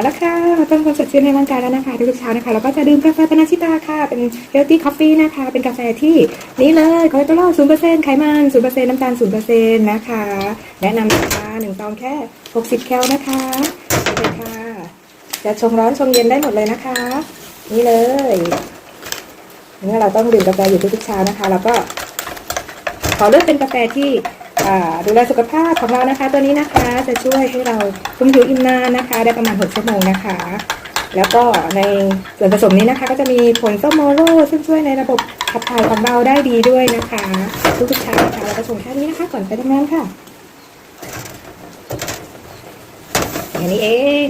มาแล้วค่ะมาเติมความสดชื่นในร่างกายแล้วนะคะทุกๆเช้านะคะเราก็จะดื่มกาแฟปนาชิตาค่ะ เป็นเฮลตี้คอฟฟี่นะคะ เป็นกาแฟที่นี่เลยคอเลสเตอรอลศูนย์เปอร์เซ็นต์ไขมันศูนย์เปอร์เซ็นต์น้ำตาลศูนย์เปอร์เซ็นต์นะคะ แนะนำนะคะหนึ่งซองแค่หกสิบแคลนะคะนี่เลยค่ะ จะชงร้อนชงเย็นได้หมดเลยนะคะ นี่เลยนี่เราต้องดื่มกาแฟอยู่ทุกๆเช้านะคะ แล้วก็ขอเลือกเป็นกาแฟที่ ดูแลสุขภาพของเรานะคะ ตัวนี้นะคะจะช่วยให้เราคุมผิวอิ่มนานนะคะ ได้ประมาณ 6 ชั่วโมงนะคะ แล้วก็ในส่วนผสมนี้นะคะ ก็จะมีผลส้มโมโรซึ่งช่วยในระบบขับถ่ายของเราได้ดีด้วยนะคะทุกๆเช้านะคะเราก็ชงแค่นี้นะคะ ก่อนไปทำงานค่ะอย่างนี้เอง